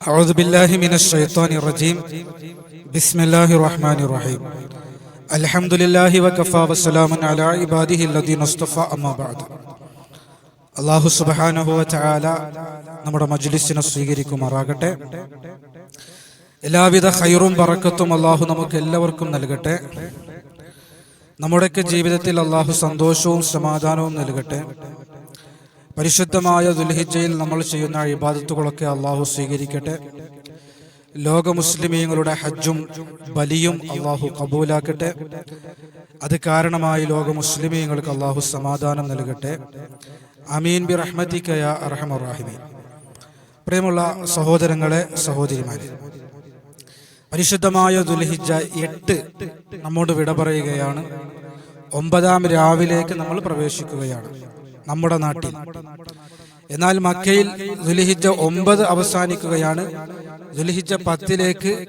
أعوذ بالله من الشيطان الرجيم بسم الله الرحمن الرحيم الحمد لله وكفى وسلام على عباده الذين اصطفى أما بعد അള്ളാഹു സുബാനഹുവ ചായാല നമ്മുടെ മജ്ലിസിനെ സ്വീകരിക്കുമാറാകട്ടെ എല്ലാവിധ ഹൈറും പറക്കത്തും അള്ളാഹു നമുക്ക് എല്ലാവർക്കും നൽകട്ടെ നമ്മുടെയൊക്കെ ജീവിതത്തിൽ അള്ളാഹു സന്തോഷവും സമാധാനവും നൽകട്ടെ പരിശുദ്ധമായ ദുൽഹിജയിൽ നമ്മൾ ചെയ്യുന്ന ഇബാദത്തുകളൊക്കെ അള്ളാഹു സ്വീകരിക്കട്ടെ. ലോക മുസ്ലിമീങ്ങളുടെ ഹജ്ജും ബലിയും അള്ളാഹു കബൂലാക്കട്ടെ. അത് കാരണമായി ലോക മുസ്ലിമീങ്ങൾക്ക് അള്ളാഹു സമാധാനം നൽകട്ടെ. അമീൻ ബി റഹ്മത്തിക്കയ അറഹമുറാഹിമീൻ പ്രിയമുള്ള സഹോദരങ്ങളെ സഹോദരിമാരെ പരിശുദ്ധമായ ദുൽഹിജ എട്ട് നമ്മോട് വിട പറയുകയാണ്. ഒമ്പതാം രാവിലേക്ക് നമ്മൾ പ്രവേശിക്കുകയാണ്. നമ്മുടെ നാട്ടിൽ. എന്നാൽ മക്കയിൽ ദുലിഹിജ ഒമ്പത് അവസാനിക്കുകയാണ്. ദുലിഹിജ പത്തിലേക്ക്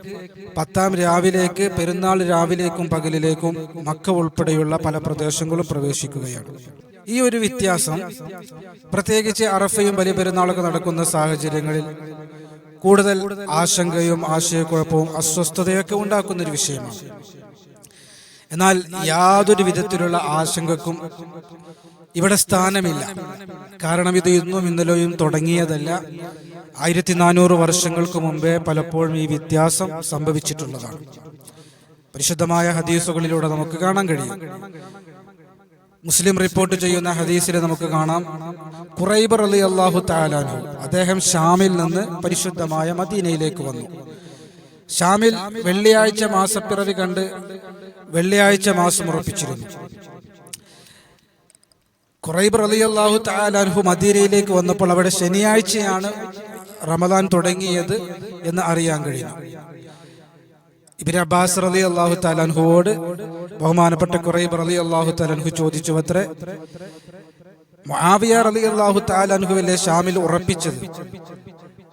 പത്താം രാവിലേക്ക് പെരുന്നാൾ രാവിലേക്കും പകലിലേക്കും മക്ക ഉൾപ്പെടെയുള്ള പല പ്രദേശങ്ങളും പ്രവേശിക്കുകയാണ്. ഈ ഒരു വ്യത്യാസം പ്രത്യേകിച്ച് അറഫയും വലിയ പെരുന്നാളൊക്കെ നടക്കുന്ന സാഹചര്യങ്ങളിൽ കൂടുതൽ ആശങ്കയും ആശയക്കുഴപ്പവും അസ്വസ്ഥതയൊക്കെ ഉണ്ടാക്കുന്ന ഒരു വിഷയമാണ്. എന്നാൽ യാതൊരു വിധത്തിലുള്ള ആശങ്കക്കും ഇവിടെ സ്ഥാനമില്ല. കാരണം ഇത് ഇന്നും ഇന്നലെയും തുടങ്ങിയതല്ല. ആയിരത്തി നാനൂറ് വർഷങ്ങൾക്ക് മുമ്പേ പലപ്പോഴും ഈ വ്യത്യാസം സംഭവിച്ചിട്ടുള്ളതാണ്. പരിശുദ്ധമായ ഹദീസുകളിലൂടെ നമുക്ക് കാണാൻ കഴിയും. മുസ്ലിം റിപ്പോർട്ട് ചെയ്യുന്ന ഹദീസിൽ നമുക്ക് കാണാം. കുറൈബർ അലി അള്ളാഹു താലാനു അദ്ദേഹം ഷാമിൽ നിന്ന് പരിശുദ്ധമായ മദീനയിലേക്ക് വന്നു. ഷാമിൽ വെള്ളിയാഴ്ച മാസപ്പിറവി കണ്ട് വെള്ളിയാഴ്ച മാസം ഉറപ്പിച്ചിരുന്നു. കുറൈബ് അള്ളാഹു താലാൻഹു മദീരയിലേക്ക് വന്നപ്പോൾ അവിടെ ശനിയാഴ്ചയാണ് റമദാൻ തുടങ്ങിയത് എന്ന് അറിയാൻ കഴിയുന്നു. ഇബിൻ അബ്ബാസ് റലി അള്ളാഹു താലാൻഹുവോട് ബഹുമാനപ്പെട്ട കുറൈബ് അലി അള്ളാഹു താലാൻഹു ചോദിച്ചു അത്രേ മുആവിയ റലി അള്ളാഹു താലാൻഹുവിലെ ഷാമിൽ ഉറപ്പിച്ചത്?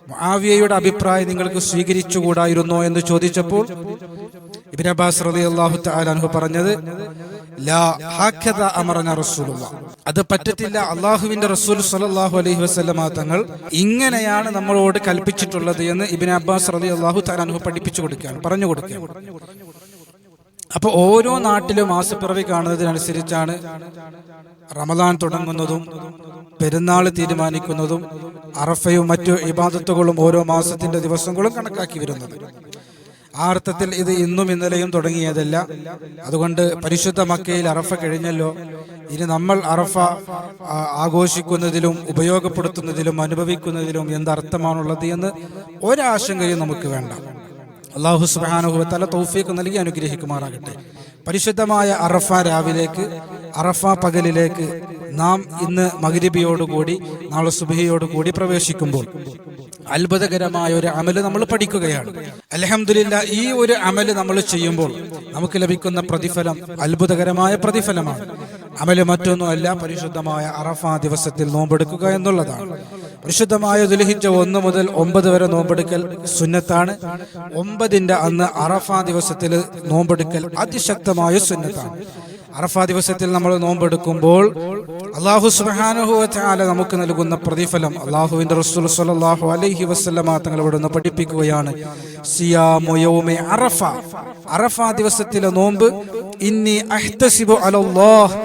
മുആവിയയുടെ അഭിപ്രായം നിങ്ങൾക്ക് സ്വീകരിച്ചുകൂടായിരുന്നോ? എന്ന് ചോദിച്ചപ്പോൾ അബ്ബാസ് പറഞ്ഞത് അത് പറ്റത്തില്ല. അള്ളാഹുവിന്റെ റസൂൽ സല്ലല്ലാഹു അലൈഹി വസല്ലമ തങ്ങൾ ഇങ്ങനെയാണ് നമ്മളോട് കൽപ്പിച്ചിട്ടുള്ളത് എന്ന് ഇബിൻ അബ്ബാസ് റലി അള്ളാഹു താലാൻഹു പഠിപ്പിച്ചു കൊടുക്കുകയാണ് പറഞ്ഞു കൊടുക്കുകയാണ്. അപ്പൊ ഓരോ നാട്ടിലും മാസപ്പിറവി കാണുന്നതിനനുസരിച്ചാണ് റമദാൻ തുടങ്ങുന്നതും പെരുന്നാൾ തീരുമാനിക്കുന്നതും അറഫയും മറ്റു ഇബാദത്തുകളും ഓരോ മാസത്തിന്റെ ദിവസങ്ങളും കണക്കാക്കി വരുന്നത്. ആ അർത്ഥത്തിൽ ഇത് ഇന്നും ഇന്നലെയും തുടങ്ങിയതല്ല. അതുകൊണ്ട് പരിശുദ്ധ മക്കയിൽ അറഫ കഴിഞ്ഞല്ലോ. ഇനി നമ്മൾ അറഫ ആഘോഷിക്കുന്നതിലും ഉപയോഗപ്പെടുത്തുന്നതിലും അനുഭവിക്കുന്നതിലും എന്തർത്ഥമാണുള്ളത് എന്ന് ഒരാശങ്കയും നമുക്ക് വേണ്ട. അള്ളാഹു സുബാനുഹു തല തൗഫീഖ് നൽകി അനുഗ്രഹിക്കുമാറാകട്ടെ. പരിശുദ്ധമായ അറഫ രാവിലേക്ക് അറഫ പകലിലേക്ക് നാം ഇന്ന് മകരിബിയോടുകൂടി നാളെ സുബഹിയോടുകൂടി പ്രവേശിക്കുമ്പോൾ അത്ഭുതകരമായ ഒരു അമൽ നമ്മൾ പഠിക്കുകയാണ്. അലഹമില്ല ഈ ഒരു അമൽ നമ്മൾ ചെയ്യുമ്പോൾ നമുക്ക് ലഭിക്കുന്ന പ്രതിഫലം അത്ഭുതകരമായ പ്രതിഫലമാണ്. അമൽ മറ്റൊന്നുമല്ല പരിശുദ്ധമായ അറഫ ദിവസത്തിൽ നോമ്പെടുക്കുക എന്നുള്ളതാണ്. പരിശുദ്ധമായ ദുൽഹിജ ഒന്ന് മുതൽ ഒമ്പത് വരെ നോമ്പെടുക്കൽ സുന്നത്താണ്. ഒമ്പതിന്റെ അന്ന് അറഫ ദിവസത്തിൽ നോമ്പെടുക്കൽ അതിശക്തമായ സുന്നത്താണ്. അറഫ ദിവസത്തിൽ നമ്മൾ നോമ്പെടുക്കുമ്പോൾ അള്ളാഹു സുബാനുഹുല നമുക്ക് നൽകുന്ന പ്രതിഫലം അള്ളാഹുവിന്റെ റസൂൽ സല്ലല്ലാഹു അലൈഹി വസ്ലമ തങ്ങൾ ഇവിടെ നിന്ന് പഠിപ്പിക്കുകയാണ് അറഫ. അറഫ ദിവസത്തിലെ നോമ്പ് ഇന്നി അഹ്തസിബു അലല്ലാഹ്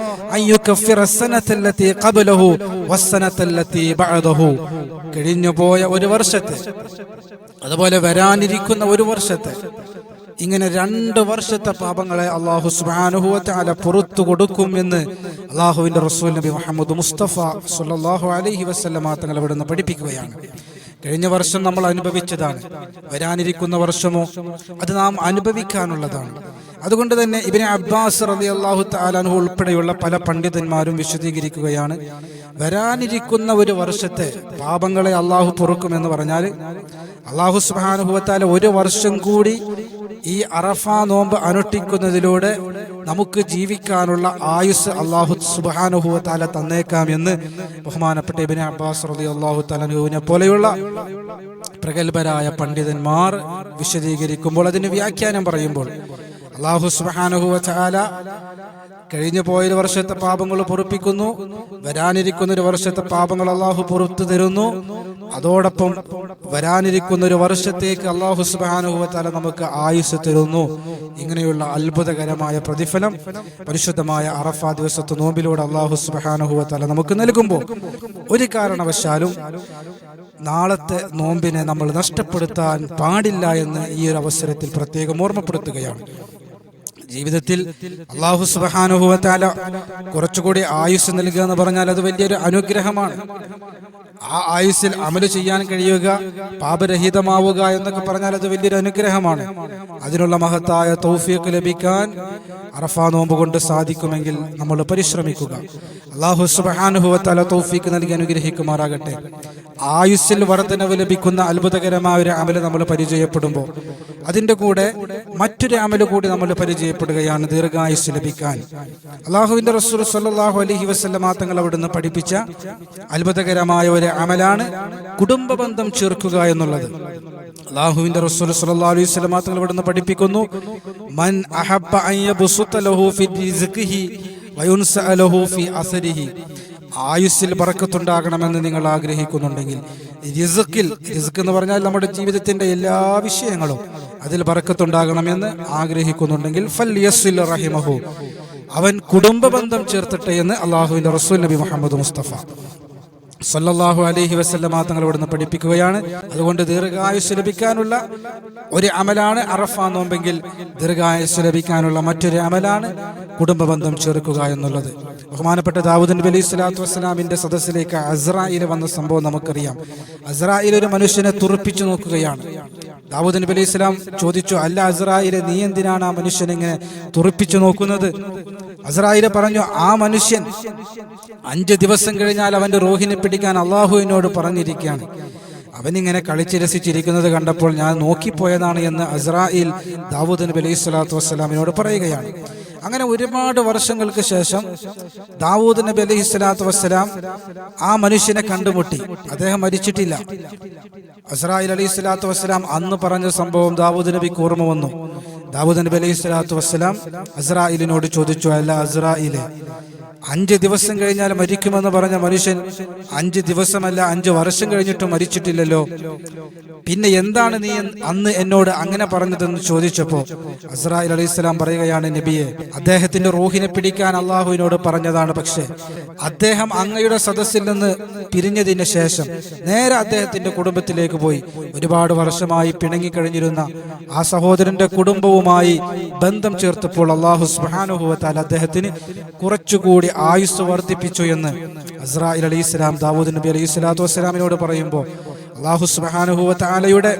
കഴിഞ്ഞുപോയ ഒരു വർഷത്തെ അതുപോലെ വരാനിരിക്കുന്ന ഒരു വർഷത്തെ ഇങ്ങനെ രണ്ട് വർഷത്തെ പാപങ്ങളെ അള്ളാഹു സുബാനുഹുവല പുറത്തു കൊടുക്കും എന്ന് അള്ളാഹുവിന്റെ റസൂൽ നബി മുഹമ്മദ് മുസ്തഫ സുല്ലാഹു അലഹി വസ്ലമ തങ്ങൾ ഇവിടെ നിന്ന് പഠിപ്പിക്കുകയാണ്. കഴിഞ്ഞ വർഷം നമ്മൾ അനുഭവിച്ചതാണ്. വരാനിരിക്കുന്ന വർഷമോ അത് നാം അനുഭവിക്കാനുള്ളതാണ്. അതുകൊണ്ട് തന്നെ ഇബിനെ അബ്ബാസ് റലി അള്ളാഹു താലാനു ഉൾപ്പെടെയുള്ള പല പണ്ഡിതന്മാരും വിശദീകരിക്കുകയാണ്. വരാനിരിക്കുന്ന ഒരു വർഷത്തെ പാപങ്ങളെ അള്ളാഹു പൊറുക്കുമെന്ന് പറഞ്ഞാൽ അള്ളാഹു സുബാനുഭവത്താല ഒരു വർഷം കൂടി ഈ അറഫ നോമ്പ് അനുഷ്ഠിക്കുന്നതിലൂടെ നമുക്ക് ജീവിക്കാനുള്ള ആയുസ് അള്ളാഹു സുബാനുഭവത്താല തന്നേക്കാം എന്ന് ബഹുമാനപ്പെട്ട ഇബിനെ അബ്ബാസ് റലി അള്ളാഹു തലനുവിനെ പോലെയുള്ള പ്രഗത്ഭരായ പണ്ഡിതന്മാർ വിശദീകരിക്കുമ്പോൾ അതിന് വ്യാഖ്യാനം പറയുമ്പോൾ അള്ളാഹു സുബാനുഹുവല കഴിഞ്ഞു പോയൊരു വർഷത്തെ പാപങ്ങൾ പൊറുപ്പിക്കുന്നു. വരാനിരിക്കുന്ന ഒരു വർഷത്തെ പാപങ്ങൾ അള്ളാഹു പുറത്തു തരുന്നു. അതോടൊപ്പം വരാനിരിക്കുന്ന ഒരു വർഷത്തേക്ക് അള്ളാഹു സുബാനുഹുവല നമുക്ക് ആയുസ് തരുന്നു. ഇങ്ങനെയുള്ള അത്ഭുതകരമായ പ്രതിഫലം പരിശുദ്ധമായ അറഫ ദിവസത്തെ നോമ്പിലൂടെ അള്ളാഹു സുബാനുഹുവല നമുക്ക് നൽകുമ്പോൾ ഒരു കാരണവശാലും നാളത്തെ നോമ്പിനെ നമ്മൾ നഷ്ടപ്പെടുത്താൻ പാടില്ല എന്ന് ഈ ഒരു അവസരത്തിൽ പ്രത്യേകം ഓർമ്മപ്പെടുത്തുകയാണ്. ജീവിതത്തിൽ അള്ളാഹു സുബാനുഭവത്താല കുറച്ചുകൂടി ആയുസ് നൽകുക എന്ന് പറഞ്ഞാൽ അത് വലിയൊരു അനുഗ്രഹമാണ്. ആ ആയുസ്സിൽ അമൽ ചെയ്യാൻ കഴിയുക പാപരഹിതമാവുക എന്നൊക്കെ പറഞ്ഞാൽ അത് വലിയൊരു അനുഗ്രഹമാണ്. അതിനുള്ള മഹത്തായ തൗഫീഖ് ലഭിക്കാൻ അറഫാ നോമ്പ് കൊണ്ട് സാധിക്കുമെങ്കിൽ നമ്മൾ പരിശ്രമിക്കുക. അള്ളാഹു സുബാനുഭവത്താല തൗഫീഖ് നൽകി അനുഗ്രഹിക്കുമാറാകട്ടെ. ആയുസ്സിൽ വർധനവ് ലഭിക്കുന്ന അത്ഭുതകരമായ ഒരു അമൽ നമ്മൾ പരിചയപ്പെടുമ്പോൾ അതിന്റെ കൂടെ മറ്റൊരു അമൽ കൂടി നമ്മൾ പരിചയപ്പെടുകയാണ് ദീർഘായുസ് ലഭിക്കാൻ. അള്ളാഹുവിന്റെ റസൂൽ സല്ലാഹു അലഹി വസ്ലമാ തങ്ങൾ അവിടുന്ന് പഠിപ്പിച്ച അത്ഭുതകരമായ ഒരു അമലാണ് കുടുംബ ബന്ധം ചേർക്കുക എന്നുള്ളത്. അള്ളാഹുവിന്റെ റസൂൽ സല്ലല്ലാഹു അലൈഹി വസല്ലം തങ്ങൾ പഠിപ്പിക്കുന്നു മൻ അഹബ്ബ ഫി ഫി അസരിഹി. ആയുസ്സിൽ ബറക്കത്തുണ്ടാകണമെന്ന് നിങ്ങൾ ആഗ്രഹിക്കുന്നുണ്ടെങ്കിൽ റിസ്ക്കിൽ റിസ്ക് എന്ന് പറഞ്ഞാൽ നമ്മുടെ ജീവിതത്തിന്റെ എല്ലാ വിഷയങ്ങളും അതിൽ പറക്കത്തുണ്ടാകണമെന്ന് ആഗ്രഹിക്കുന്നുണ്ടെങ്കിൽ ഫൽ റഹിമഹു. അവൻ കുടുംബ ബന്ധം ചേർത്തിട്ടെ എന്ന് അള്ളാഹുവിന്റെ റസൂൽ നബി മുഹമ്മദ് മുസ്തഫ സല്ലല്ലാഹു അലൈഹി വസല്ലമ തങ്ങൾ ഇവിടുന്ന് പഠിപ്പിക്കുകയാണ്. അതുകൊണ്ട് ദീർഘായുസ് ലഭിക്കാനുള്ള ഒരു അമലാണ് അറഫ നോമ്പെങ്കിൽ ദീർഘായുസ് ലഭിക്കാനുള്ള മറ്റൊരു അമലാണ് കുടുംബ ബന്ധം ചേർക്കുക എന്നുള്ളത്. ബഹുമാനപ്പെട്ട ദാവൂദ് നബി അലൈഹി സ്വലാത്തു വസ്സലാമിന്റെ സദസ്സിലേക്ക് അസ്രായിൽ വന്ന സംഭവം നമുക്കറിയാം. അസ്രായിൽ ഒരു മനുഷ്യനെ തുറപ്പിച്ചു നോക്കുകയാണ്. ദാവൂദ് നബി അലൈഹി സ്വലാം ചോദിച്ചു അല്ല അസ്രായിലെ നീ എന്തിനാണ് ആ മനുഷ്യൻ ഇങ്ങനെ തുറപ്പിച്ചു നോക്കുന്നത്? അസ്രായിലെ പറഞ്ഞു ആ മനുഷ്യൻ അഞ്ച് ദിവസം കഴിഞ്ഞാൽ അവന്റെ റോഹിനെ പിടിക്കാൻ അള്ളാഹു എന്നോട് പറഞ്ഞിരിക്കുകയാണ്. അവനിങ്ങനെ കളിച്ചിരസിച്ചിരിക്കുന്നത് കണ്ടപ്പോൾ ഞാൻ നോക്കിപ്പോയതാണ് എന്ന് അസ്രായിൽ ദാവൂദ് നബി അലൈഹി സ്വലാത്തു വസ്സലാമിനോട് പറയുകയാണ്. അങ്ങനെ ഒരുപാട് വർഷങ്ങൾക്ക് ശേഷം ദാവൂദ് നബി അലൈഹി സ്വലാത്തു വസ്സലാം ആ മനുഷ്യനെ കണ്ടുമുട്ടി. അദ്ദേഹം മരിച്ചിട്ടില്ല. അസ്രായിൽ അലൈഹി സ്വലാത്തു വസ്സലാം അന്ന് പറഞ്ഞ സംഭവം ദാവൂദ് നബി ഓർമ്മ വന്നു. ദാവൂദ് നബി അലൈഹി സ്വലാത്തു വസ്സലാം അസ്രായിലിനോട് ചോദിച്ചു അല്ല അസ്രായിലെ അഞ്ച് ദിവസം കഴിഞ്ഞാൽ മരിക്കുമെന്ന് പറഞ്ഞ മനുഷ്യൻ അഞ്ച് ദിവസമല്ല അഞ്ച് വർഷം കഴിഞ്ഞിട്ടും മരിച്ചിട്ടില്ലല്ലോ. പിന്നെ എന്താണ് നീ അന്ന് എന്നോട് അങ്ങനെ പറഞ്ഞതെന്ന് ചോദിച്ചപ്പോ അസ്രായിൽ അലൈഹി സ്വലാം പറയുകയാണ് നബിയെ അദ്ദേഹത്തിന്റെ റൂഹിനെ പിടിക്കാൻ അള്ളാഹുവിനോട് പറഞ്ഞതാണ് പക്ഷേ അദ്ദേഹം അങ്ങയുടെ സദസ്സിൽ നിന്ന് പിരിഞ്ഞതിന് ശേഷം നേരെ അദ്ദേഹത്തിന്റെ കുടുംബത്തിലേക്ക് പോയി. ഒരുപാട് വർഷമായി പിണങ്ങിക്കഴിഞ്ഞിരുന്ന ആ സഹോദരന്റെ കുടുംബവുമായി ബന്ധം ചേർത്തപ്പോൾ അള്ളാഹു സ്മഹാനുഭവത്താൽ അദ്ദേഹത്തിന് കുറച്ചുകൂടി ആയുസ് വർദ്ധിപ്പിച്ചു എന്ന് അസ്രായിൽ അലി ഇസ്ലാം ദാവൂദ് നബി അലൈഹി സ്വലാത്തു വസ്സലാമിനോട് പറയുമ്പോൾ അള്ളാഹു സുബാനുഹുവലയുടെ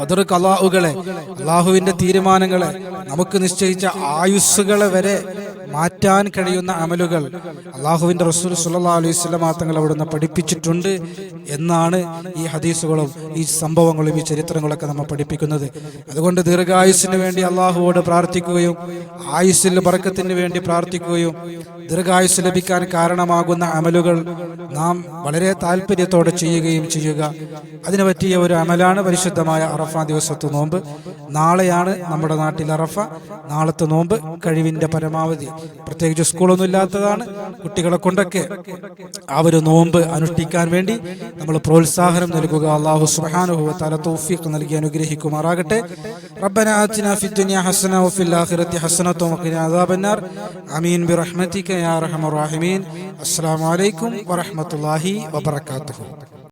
ഖദർ കലാഹുകളെ അള്ളാഹുവിന്റെ തീരുമാനങ്ങളെ നമുക്ക് നിശ്ചയിച്ച ആയുസ്സുകളെ വരെ മാറ്റാൻ കഴിയുന്ന അമലുകൾ അള്ളാഹുവിന്റെ റസൂൽ സുല്ലാ അലൈഹി സ്വലമാ തങ്ങൾ അവിടുന്ന് പഠിപ്പിച്ചിട്ടുണ്ട് എന്നാണ് ഈ ഹദീസുകളും ഈ സംഭവങ്ങളും ഈ ചരിത്രങ്ങളൊക്കെ നമ്മൾ പഠിപ്പിക്കുന്നത്. അതുകൊണ്ട് ദീർഘായുസിന് വേണ്ടി അള്ളാഹുവോട് പ്രാർത്ഥിക്കുകയും ആയുസ്സിൽ പറക്കത്തിന് വേണ്ടി പ്രാർത്ഥിക്കുകയും ദീർഘായുസ് ലഭിക്കാൻ കാരണമാകുന്ന അമലുകൾ നാം വളരെ താല്പര്യത്തോടെ ചെയ്യുകയും ചെയ്യുക അതിനു പറ്റിയ ഒരു അമലാണ് പരിശുദ്ധമായ അറഫ ദിവസത്തെ നോമ്പ് നാളെയാണ് നമ്മുടെ നാട്ടിൽ അറഫ നാളത്തെ നോമ്പ് കഴിവിന്റെ പരമാവധി പ്രത്യേകിച്ച് സ്കൂളൊന്നും ഇല്ലാത്തതാണ് കുട്ടികളെ കൊണ്ടൊക്കെ ആ ഒരു നോമ്പ് അനുഷ്ഠിക്കാൻ വേണ്ടി നമ്മൾ പ്രോത്സാഹനം നൽകുക അള്ളാഹു സുബ്ഹാനഹു തആല തൗഫീഖ് നൽകി അനുഗ്രഹിക്കുമാറാകട്ടെ ربنا آتنا في الدنيا حسنة وفي الآخرة حسنة وقنا عذاب النار آمين يا أرحم الراحمين. السلام عليكم ورحمة الله وبركاته.